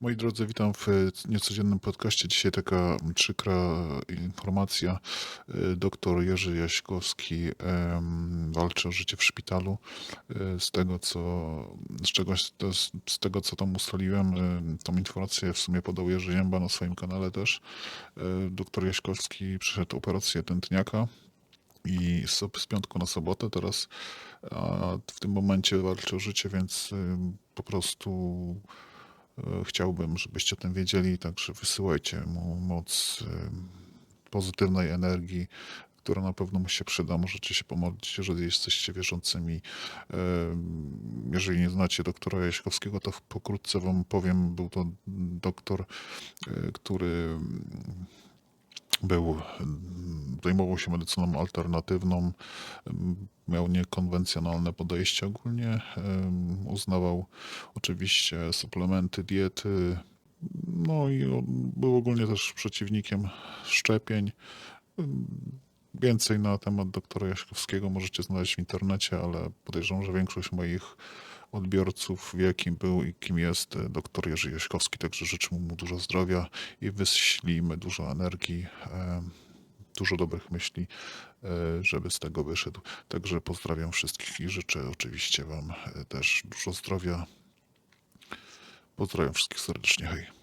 Moi drodzy, witam w e, niecodziennym podcaście. Dzisiaj taka przykra informacja. E, Doktor Jerzy Jaśkowski walczy o życie w szpitalu. E, Z tego, co, z, czegoś, z, tego, co tam ustaliłem, e, tą informację w sumie podał Jerzy Jęba na swoim kanale też. E, Doktor Jaśkowski przeszedł operację tętniaka i z, piątku na sobotę teraz w tym momencie walczy o życie, więc po prostu chciałbym, żebyście o tym wiedzieli, także wysyłajcie mu moc y, pozytywnej energii, która na pewno mu się przyda. Możecie się pomodlić, jeżeli jesteście wierzącymi. Y, Jeżeli nie znacie doktora Jaśkowskiego, to pokrótce wam powiem, był to doktor, który był, zajmował się medycyną alternatywną, miał niekonwencjonalne podejście ogólnie, uznawał oczywiście suplementy, diety, no i był ogólnie też przeciwnikiem szczepień. Więcej na temat doktora Jaśkowskiego możecie znaleźć w internecie, ale podejrzewam, że większość moich odbiorców wie, kim był i kim jest e, doktor Jerzy Jaśkowski. Także życzę mu dużo zdrowia i wyślijmy dużo energii, dużo dobrych myśli, e, żeby z tego wyszedł. Także pozdrawiam wszystkich i życzę oczywiście Wam e, też dużo zdrowia. Pozdrawiam wszystkich serdecznie. Hej.